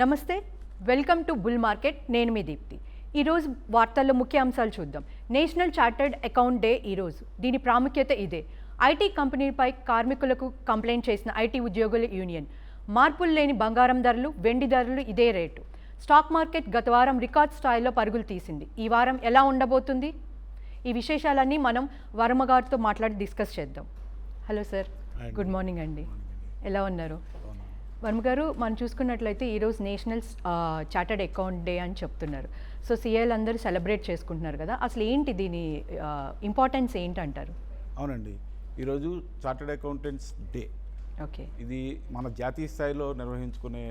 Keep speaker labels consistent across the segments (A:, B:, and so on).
A: నమస్తే welcome to bull market. నేను మీ దీప్తి. ఈరోజు వార్తల్లో ముఖ్య అంశాలు చూద్దాం. నేషనల్ చార్టర్డ్ అకౌంట్ డే ఈరోజు దీని ప్రాముఖ్యత ఇదే. ఐటీ కంపెనీపై కార్మికులకు కంప్లైంట్ చేసిన ఐటీ ఉద్యోగుల యూనియన్. మార్పులు లేని బంగారం ధరలు వెండి ధరలు ఇదే రేటు. స్టాక్ మార్కెట్ గత వారం రికార్డ్ స్థాయిలో పరుగులు తీసింది. ఈ వారం ఎలా ఉండబోతుంది? ఈ విశేషాలన్నీ మనం వర్మ గారితో మాట్లాడి డిస్కస్ చేద్దాం. Hello sir. గుడ్ మార్నింగ్ అండి. ఎలా ఉన్నారు? వర్మ గారు మనం చూసుకున్నట్లయితే ఈరోజు నేషనల్ చార్టర్డ్ అకౌంట్ డే అని చెప్తున్నారు. సో సిఐలు అందరూ సెలబ్రేట్ చేసుకుంటున్నారు కదా అసలు ఏంటి దీని ఇంపార్టెన్స్ ఏంటంటారు?
B: అవునండి. ఈరోజు చార్టెడ్ అకౌంటెంట్స్ డే.
A: ఓకే.
B: ఇది మన జాతీయ స్థాయిలో నిర్వహించుకునే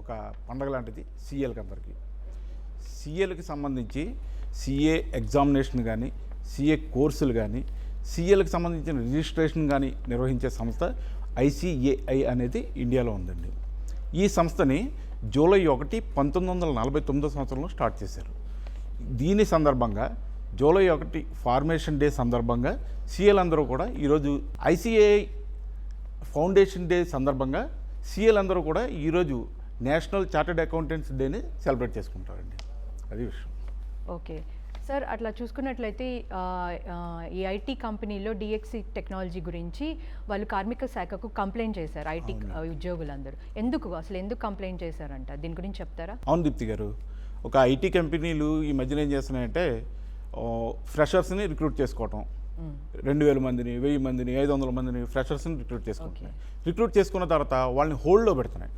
B: ఒక పండగ లాంటిది సీఎల్కి అందరికీ. సీఎల్కి సంబంధించి సిఏ ఎగ్జామినేషన్ కానీ సిఏ కోర్సులు కానీ సీఎల్కి సంబంధించిన రిజిస్ట్రేషన్ కానీ నిర్వహించే సంస్థ ఐసిఏఐ అనేది ఇండియాలో ఉందండి. ఈ సంస్థని జూలై ఒకటి పంతొమ్మిది వందల నలభై తొమ్మిదో సంవత్సరంలో స్టార్ట్ చేశారు. దీని సందర్భంగా జూలై ఒకటి ఫార్మేషన్ డే సందర్భంగా సీఎల్ అందరూ కూడా ఈరోజు ఐసీఏఐ ఫౌండేషన్ డే సందర్భంగా సీఎల్ అందరూ కూడా ఈరోజు నేషనల్ చార్టెడ్ అకౌంటెంట్స్ డేని సెలబ్రేట్ చేసుకుంటారండి. అది విషయం.
A: ఓకే. సార్ అట్లా చూసుకున్నట్లయితే ఈ ఐటీ కంపెనీలో డిఎక్సి టెక్నాలజీ గురించి వాళ్ళు కార్మిక శాఖకు కంప్లైంట్ చేశారు ఐటీ ఉద్యోగులందరూ. ఎందుకు అసలు ఎందుకు కంప్లైంట్ చేశారంట? దీని గురించి చెప్తారా?
B: అవును దీప్తి గారు ఒక ఐటీ కంపెనీలు ఈ మధ్యన ఏం చేస్తున్నాయంటే ఫ్రెషర్స్ని రిక్రూట్ చేసుకోవటం. రెండు వేల మందిని వెయ్యి మందిని ఐదు వందల మందిని ఫ్రెషర్స్ని రిక్రూట్ చేసుకుంటున్నాయి. రిక్రూట్ చేసుకున్న తర్వాత వాళ్ళని హోల్డ్లో పెడుతున్నాయి.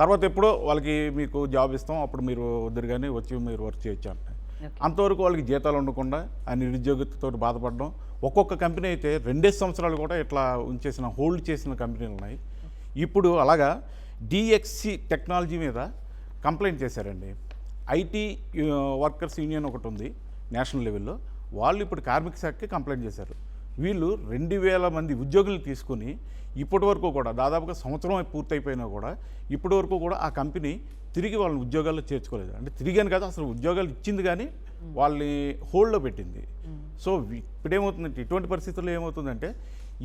B: తర్వాత ఎప్పుడో వాళ్ళకి మీకు జాబ్ ఇస్తాం అప్పుడు మీరు వద్దరు కానీ వచ్చి మీరు వర్క్ చేయొచ్చు అంటున్నాయి.
A: ఓకే
B: అంతవరకు వాళ్ళకి జీతాలు ఉండకుండా ఆ నిరుద్యోగితో బాధపడడం. ఒక్కొక్క కంపెనీ అయితే రెండే సంవత్సరాలు కూడా ఇట్లా ఉంచేసిన హోల్డ్ చేసిన కంపెనీలు ఉన్నాయి. ఇప్పుడు అలాగా డిఎక్సి టెక్నాలజీ మీద కంప్లైంట్ చేశారండి. ఐటీ వర్కర్స్ యూనియన్ ఒకటి ఉంది నేషనల్ లెవెల్లో. వాళ్ళు ఇప్పుడు కార్మిక శాఖకి కంప్లైంట్ చేశారు. వీళ్ళు రెండు వేల మంది ఉద్యోగులను తీసుకుని ఇప్పటి వరకు కూడా దాదాపుగా సంవత్సరం పూర్తయిపోయినా కూడా ఇప్పటి వరకు కూడా ఆ కంపెనీ తిరిగి వాళ్ళని ఉద్యోగాల్లో చేర్చుకోలేదు. అంటే తిరిగాను కదా అసలు ఉద్యోగాలు ఇచ్చింది కానీ వాళ్ళని హోల్డ్లో పెట్టింది. సో ఇప్పుడేమవుతుందంటే ఇటువంటి పరిస్థితుల్లో ఏమవుతుందంటే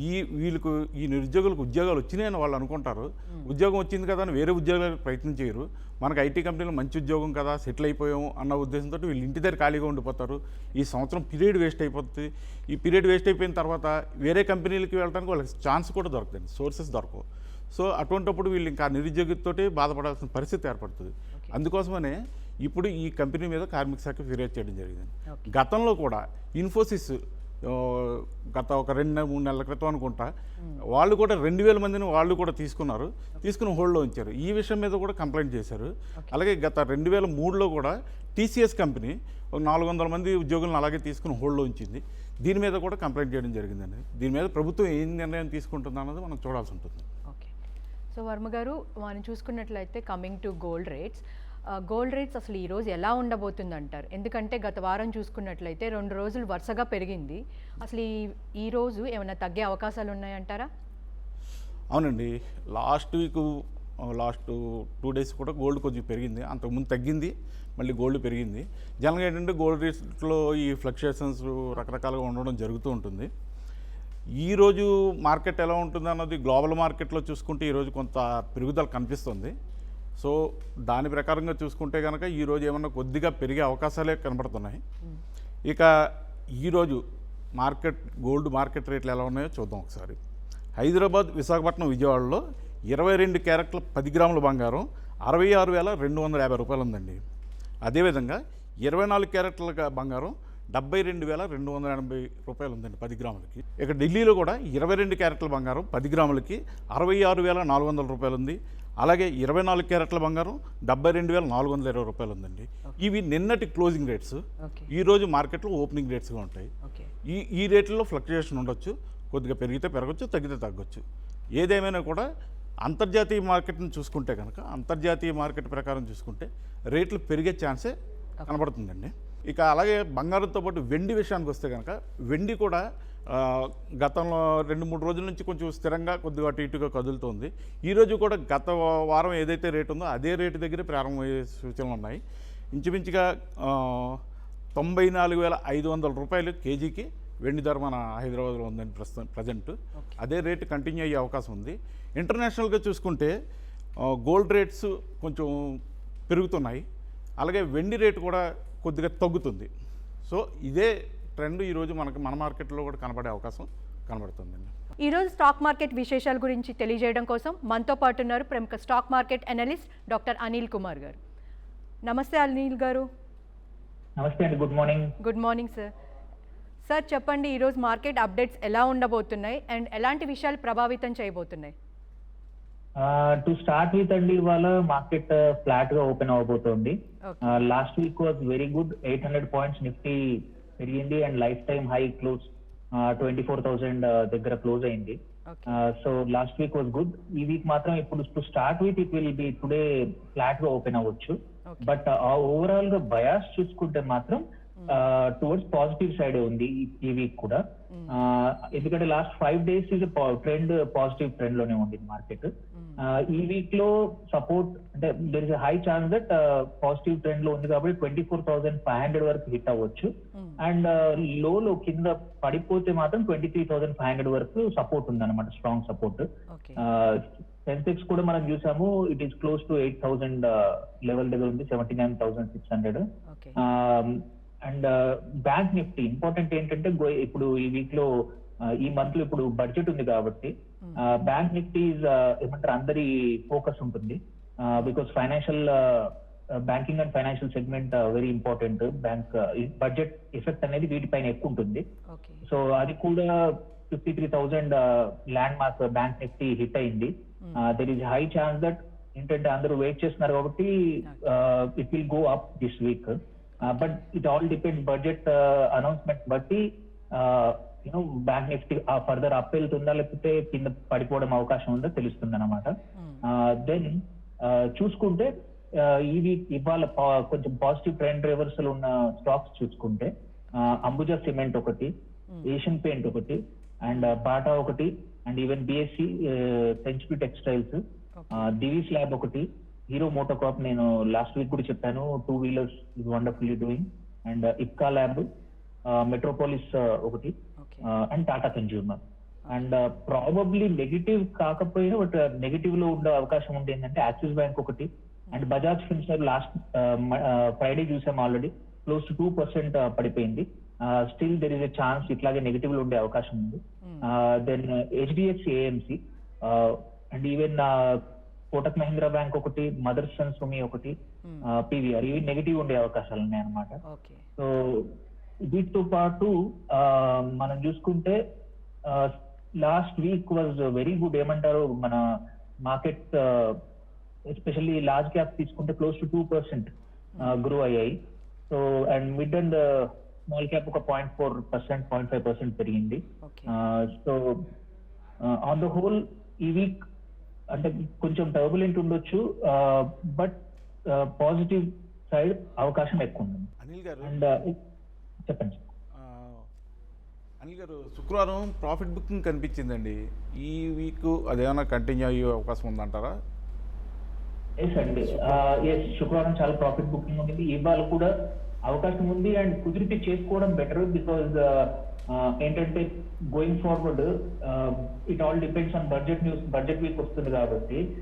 B: ఈ వీళ్ళకు ఈ నిరుద్యోగులకు ఉద్యోగాలు వచ్చినాయని వాళ్ళు అనుకుంటారు. ఉద్యోగం వచ్చింది కదా అని వేరే ఉద్యోగాలకు ప్రయత్నం చేయరు. మనకు ఐటీ కంపెనీలో మంచి ఉద్యోగం కదా సెటిల్ అయిపోయాము అన్న ఉద్దేశంతో వీళ్ళు ఇంటి దగ్గర ఖాళీగా ఉండిపోతారు. ఈ సంవత్సరం పీరియడ్ వేస్ట్ అయిపోతుంది ఈ పీరియడ్ వేస్ట్ అయిపోయిన తర్వాత వేరే కంపెనీలకి వెళ్ళడానికి వాళ్ళకి ఛాన్స్ కూడా దొరకదండి సోర్సెస్ దొరకవు. సో అటువంటిప్పుడు వీళ్ళు ఇంకా నిరుద్యోగితోటి బాధపడాల్సిన పరిస్థితి ఏర్పడుతుంది. అందుకోసమనే ఇప్పుడు ఈ కంపెనీ మీద కార్మిక శాఖ ఫిర్యాదు చేయడం జరిగింది. గతంలో కూడా ఇన్ఫోసిస్ గత ఒక రెండు మూడు నెలల క్రితం అనుకుంటా వాళ్ళు కూడా రెండు వేల మందిని వాళ్ళు కూడా తీసుకున్నారు. తీసుకుని హోల్డ్లో ఉంచారు. ఈ విషయం మీద కూడా కంప్లైంట్ చేశారు. అలాగే గత రెండు వేల మూడులో కూడా టీసీఎస్ కంపెనీ ఒక నాలుగు వందల మంది ఉద్యోగులను అలాగే తీసుకుని హోల్డ్లో ఉంచింది. దీని మీద కూడా కంప్లైంట్ చేయడం జరిగిందండి. దీని మీద ప్రభుత్వం ఏం నిర్ణయం తీసుకుంటుంది అన్నది మనం చూడాల్సి ఉంటుంది.
A: ఓకే. సో వర్మ గారు మనం చూసుకున్నట్లయితే coming to gold rates. Gold rates అసలు ఈరోజు ఎలా ఉండబోతుందంటారు? ఎందుకంటే గత వారం చూసుకున్నట్లయితే రెండు రోజులు వరుసగా పెరిగింది. అసలు ఈ ఈ రోజు ఏమైనా తగ్గే అవకాశాలు ఉన్నాయంటారా?
B: అవునండి. Last week last two days కూడా గోల్డ్ కొంచెం పెరిగింది. అంతకుముందు తగ్గింది మళ్ళీ గోల్డ్ పెరిగింది. జనరల్గా ఏంటంటే గోల్డ్ రేట్స్లో ఈ ఫ్లక్చుయేషన్స్ రకరకాలుగా ఉండడం జరుగుతూ ఉంటుంది. ఈరోజు మార్కెట్ ఎలా ఉంటుంది అన్నది గ్లోబల్ మార్కెట్లో చూసుకుంటే ఈరోజు కొంత పెరుగుదల కనిపిస్తుంది. సో దాని ప్రకారంగా చూసుకుంటే కనుక ఈరోజు ఏమన్నా కొద్దిగా పెరిగే అవకాశాలే కనబడుతున్నాయి. ఇక ఈరోజు మార్కెట్ గోల్డ్ మార్కెట్ రేట్లు ఎలా ఉన్నాయో చూద్దాం ఒకసారి. హైదరాబాద్ విశాఖపట్నం విజయవాడలో ఇరవై రెండు క్యారెట్ల పది గ్రాముల బంగారం అరవై ఆరు వేల రెండు వందల యాభై రూపాయలు ఉందండి. అదేవిధంగా ఇరవై నాలుగు క్యారెట్ల బంగారం డెబ్బై రెండు వేల రెండు వందల ఎనభై రూపాయలు ఉందండి పది గ్రాములకి. ఇక ఢిల్లీలో కూడా ఇరవై రెండు క్యారెట్ల బంగారం పది గ్రాములకి అరవై ఆరు వేల నాలుగు వందల రూపాయలు ఉంది అలాగే ఇరవై నాలుగు క్యారెట్ల బంగారం డెబ్బై రెండు వేల నాలుగు వందల ఇరవై రూపాయలు ఉందండి ఇవి నిన్నటి క్లోజింగ్ రేట్స్. ఈరోజు మార్కెట్లో ఓపెనింగ్ రేట్స్గా ఉంటాయి. ఈ ఈ రేట్లలో ఫ్లక్చుయేషన్ ఉండొచ్చు కొద్దిగా పెరిగితే పెరగచ్చు తగ్గితే తగ్గొచ్చు. ఏదేమైనా కూడా అంతర్జాతీయ మార్కెట్ని చూసుకుంటే కనుక అంతర్జాతీయ మార్కెట్ ప్రకారం చూసుకుంటే రేట్లు పెరిగే ఛాన్సే కనబడుతుందండి. ఇక అలాగే బంగారంతో పాటు వెండి విషయానికి వస్తే కనుక వెండి కూడా గతంలో రెండు మూడు రోజుల నుంచి కొంచెం స్థిరంగా కొద్దిగా అటు ఇటుగా కదులుతోంది. ఈరోజు కూడా గత వారం ఏదైతే రేటు ఉందో అదే రేటు దగ్గరే ప్రారంభమయ్యే సూచనలు ఉన్నాయి. ఇంచుమించుగా తొంభై నాలుగు వేల ఐదు వందల రూపాయలు కేజీకి వెండి ధర మన హైదరాబాద్లో ఉందండి ప్రస్తుతం ప్రజెంట్. అదే రేటు కంటిన్యూ అయ్యే అవకాశం ఉంది. ఇంటర్నేషనల్గా చూసుకుంటే గోల్డ్ రేట్స్ కొంచెం పెరుగుతున్నాయి. అలాగే వెండి రేటు కూడా కొద్దిగా తగ్గుతుంది. సో ఇదే ట్రెండ్ ఈరోజు మనకి మన మార్కెట్లో కూడా కనబడే అవకాశం కనబడుతుందండి
A: ఈరోజు స్టాక్ మార్కెట్ విశేషాల గురించి తెలియజేయడం కోసం మనతో పాటు ఉన్నారు ప్రముఖ stock market analyst doctor Anil Kumar గారు. నమస్తే అనిల్ గారు.
C: నమస్తే అండి good morning.
A: Good morning sir. Sir చెప్పండి ఈరోజు మార్కెట్ అప్డేట్స్ ఎలా ఉండబోతున్నాయి? అండ్ ఎలాంటి విషయాలు ప్రభావితం చేయబోతున్నాయి?
C: టు స్టార్ట్ విత్ అండి ఇవాళ మార్కెట్ ఫ్లాట్గా open అవబోతోంది. Last week was very good eight hundred points Nifty పెరిగింది and life time high close twenty four thousand దగ్గర క్లోజ్ అయింది. So last week was good ఈ వీక్ మాత్రం ఇప్పుడు to start with it will be today ఫ్లాట్గా open అవ్వచ్చు. But ఓవరాల్గా bias చూసుకుంటే మాత్రం టువర్డ్స్ పాజిటివ్ సైడ్ ఉంది ఈ- వీక్ కూడా. ఎందుకంటే last five days is trend positive ట్రెండ్లోనే ఉంది మార్కెట్ ఈ వీక్లో సపోర్ట్ అంటే there is high chance that positive ట్రెండ్లో ఉంది కాబట్టి twenty four thousand five hundred వరకు హిట్ అవ్వచ్చు. అండ్ లోలో కింద పడిపోతే మాత్రం twenty three thousand five hundred వరకు సపోర్ట్ ఉంది అనమాట స్ట్రాంగ్ సపోర్ట్ సెన్సెక్స్ కూడా మనం చూసాము it is close to eight thousand level దగ్గర ఉంది seventy nine thousand six hundred and bank Nifty important ఏంటంటే ఇప్పుడు ఈ వీక్లో ఆ, ఈ మంత్లో ఇప్పుడు బడ్జెట్ ఉంది కాబట్టి బ్యాంక్ నిఫ్టీ ఏమంటారు అందరి ఫోకస్ ఉంటుంది. Because financial banking and financial segment very important bank budget effect అనేది వీటిపైన ఎక్కువ ఉంటుంది. సో అది కూడా fifty three thousand land mark bank Nifty hit అయింది there is high chance that ఏంటంటే అందరూ వెయిట్ చేస్తున్నారు కాబట్టి it will go up this week but it all depend budget announcement బట్టి you know bank Nifty further up వెళ్తుందా లేకపోతే కింద పడిపోవడం అవకాశం ఉందో తెలుస్తుంది అనమాట దెన్ చూసుకుంటే uh, ఈ వీక్ ఇవాళ కొంచెం పాజిటివ్ ట్రెండ్ రివర్సల్ ఉన్న స్టాక్స్ చూసుకుంటే అంబుజా సిమెంట్ ఒకటి ఏషియన్ పెయింట్ ఒకటి అండ్ బాటా ఒకటి and even BSC century textiles Divi slab ఒకటి హీరో మోటోకాప్ నేను లాస్ట్ వీక్ కూడా చెప్పాను. Two wheelers is wonderfully doing and Ipca lab Metropolis ఒకటి. And Tata consumer and probably negative కాకపోయినా బట్ నెగిటివ్లో ఉండే అవకాశం ఉంది ఏంటంటే యాక్సిస్ బ్యాంక్ ఒకటి. And Bajaj finserv last Friday చూసాం already close to two percent పడిపోయింది. Still there is a chance ఇట్లాగే నెగిటివ్లో ఉండే అవకాశం ఉంది. Then HDFC AMC and even Kotak Mahindra bank ఒకటి మదర్ సన్ సుమి ఒకటి పీవీఆర్ ఇవి నెగిటివ్ ఉండే అవకాశాలు ఉన్నాయి అన్నమాట.
A: ఓకే
C: సో వీటితో పాటు మనం చూసుకుంటే last week was very good ఏమంటారు? మన మార్కెట్ ఎస్పెషల్లీ లార్జ్ క్యాప్ తీసుకుంటే close to two percent grow అయ్యాయి. So and mid and small cap ఒక point four percent point five percent పెరిగింది. సో ఆన్ ద హోల్ ఈ వీక్ అంటే కొంచెం turbulent ఉండొచ్చు బట్ పాజిటివ్ సైడ్ అవకాశం ఎక్కువ ఉంది
B: అనిల్ గారు.
C: అండ్ చెప్పండి.
B: అనిల్ గారు శుక్రవారం ప్రాఫిట్ బుకింగ్ కనిపించిందండి. ఈ వీక్ అదేమైనా కంటిన్యూ అయ్యే అవకాశం ఉందంటారా?
C: ఎస్ అండి. ఎస్ శుక్రవారం చాలా ప్రాఫిట్ బుకింగ్ ఉంది. ఇవాళ కూడా అవకాశం ఉంది. అండ్ కుదిరితే చేసుకోవడం బెటర్ బికాజ్ ఏంటంటే going forward it all depends on budget news budget week వస్తుంది కాబట్టి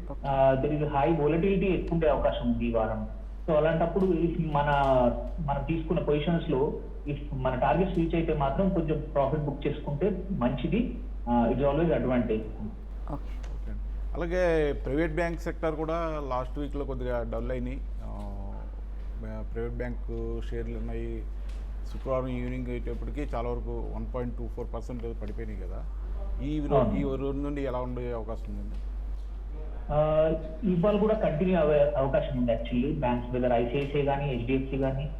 C: దర్ ఇస్ హై వోలటిలిటీ ఎక్కువ ఉండే అవకాశం ఉంది ఈ వారం. సో అలాంటప్పుడు మన మనం తీసుకున్న పొజిషన్స్లో ఇఫ్ మన టార్గెట్స్ రీచ్ అయితే మాత్రం కొంచెం ప్రాఫిట్ బుక్ చేసుకుంటే మంచిది. It's always advantage.
B: అలాగే ప్రైవేట్ బ్యాంక్ సెక్టర్ కూడా లాస్ట్ వీక్లో కొద్దిగా డల్ అయినాయి. ఆ, ప్రైవేట్ బ్యాంక్ షేర్లు ఉన్నాయి. శుక్రవారం ఈవినింగ్ అయ్యేటప్పటికి చాలా వరకు one point two four percent పడిపోయినాయి కదా. ఈ రో-
C: అవును.
B: ఈ రోజు నుండి ఎలా ఉండే అవకాశం ఉందండి?
C: ఇవాళ కూడా కంటిన్యూ అయ్యే అవకాశం ఉంది యాక్చువల్లీ. బ్యాంక్స్ వెదర్ ఐసిఐసిఐ కానీ హెచ్డిఎఫ్సి కానీ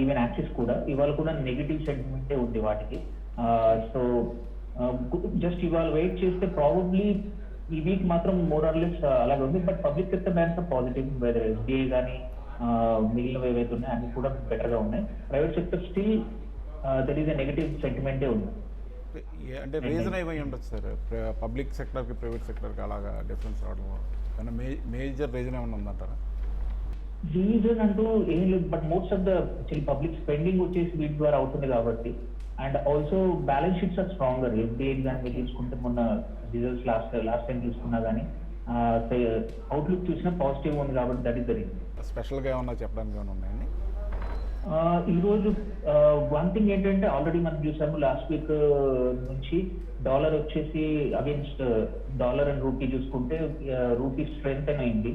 C: ఈవెన్ యాక్సిస్ కూడా ఇవాళ కూడా నెగిటివ్ సెంటిమెంటే ఉంది వాటికి. సో జస్ట్ ఇవాళ వెయిట్ చేస్తే ప్రాబబ్లీ ఈ వీక్ మాత్రం మోర్ ఆర్ లెస్ అలాగే ఉంది. But public sector banks positive whether SBI కానీ మిగిలినవి ఏవైతే ఉన్నాయో అన్ని కూడా బెటర్గా ఉన్నాయి. Private sector still a negative సెంటిమెంటే ఉంది.
B: అంటే రీజన్ ఏమై ఉండొచ్చు సార్ పబ్లిక్ సెక్టర్కి ప్రైవేట్ సెక్టర్కి అలాగా డిఫరెన్స్ రావడం కానీ మేజర్ రీజన్ ఏమైనా ఉందంటారా
C: రీజన్ అంటూ ఏం లేదు but most of the public spending వచ్చేసి వీటి ద్వారా అవుతుంది కాబట్టి. And also balance sheets are stronger SBI కానీ మీరు తీసుకుంటే మొన్న రిజల్ట్స్ లాస్ట్ లాస్ట్ టైం తీసుకున్నా కానీ అవుట్లుక్ చూసినా పాజిటివ్ ఉంది కాబట్టి దట్ ఈస్ ద రీజన్
B: స్పెషల్గా ఏమన్నా చెప్పడానికి ఏమైనా ఉన్నాయండి?
C: ఆ, ఈ రోజు వన్ థింగ్ ఏంటంటే ఆల్రెడీ మనం చూసాము లాస్ట్ వీక్ నుంచి డాలర్ వచ్చేసి అగేన్స్ట్ డాలర్ అండ్ రూపీ చూసుకుంటే రూపీ స్ట్రెంగ్ అయింది.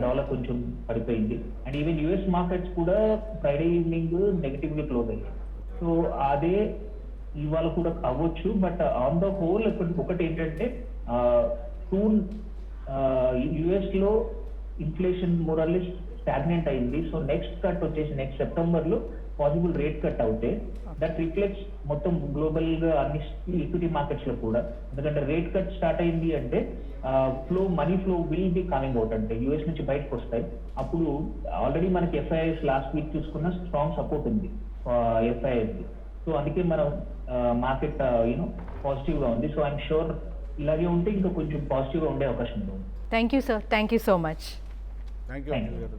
C: డాలర్ కొంచెం పడిపోయింది. అండ్ ఈవెన్ యుఎస్ మార్కెట్స్ కూడా ఫ్రైడే ఈవినింగ్ నెగిటివ్గా క్లోజ్ అయ్యాయి. సో అదే ఇవాళ కూడా అవ్వచ్చు బట్ ఆన్ ద హోల్ ఒకటి ఏంటంటే టూ యుఎస్లో ఇన్ఫ్లేషన్ మోరల్లీ స్టాగ్నెంట్ అయింది. సో నెక్స్ట్ కట్ వచ్చేసి నెక్స్ట్ సెప్టెంబర్లో పాసిబుల్ రేట్ కట్ అవుతే దట్ రిఫ్లెక్ట్స్ మొత్తం గ్లోబల్గా అన్ని ఈక్విటీ మార్కెట్స్లో కూడా. ఎందుకంటే రేట్ కట్ స్టార్ట్ అయింది అంటే flow money flow will be coming out అంటే యుఎస్ నుంచి బయటకు వస్తాయి. అప్పుడు ఆల్రెడీ మనకి ఎఫ్ఐఎస్ లాస్ట్ వీక్ చూసుకున్న స్ట్రాంగ్ సపోర్ట్ ఉంది ఎఫ్ఐఎస్ సో అందుకే మనం మార్కెట్ యూనో పాజిటివ్గా ఉంది. సో ఐఎమ్ షూర్ ఇలాగే ఉంటే ఇంకా కొంచెం పాజిటివ్గా ఉండే అవకాశం ఉంది.
A: Thank you sir thank you so much
B: thank you
C: Thank you.
B: గారు.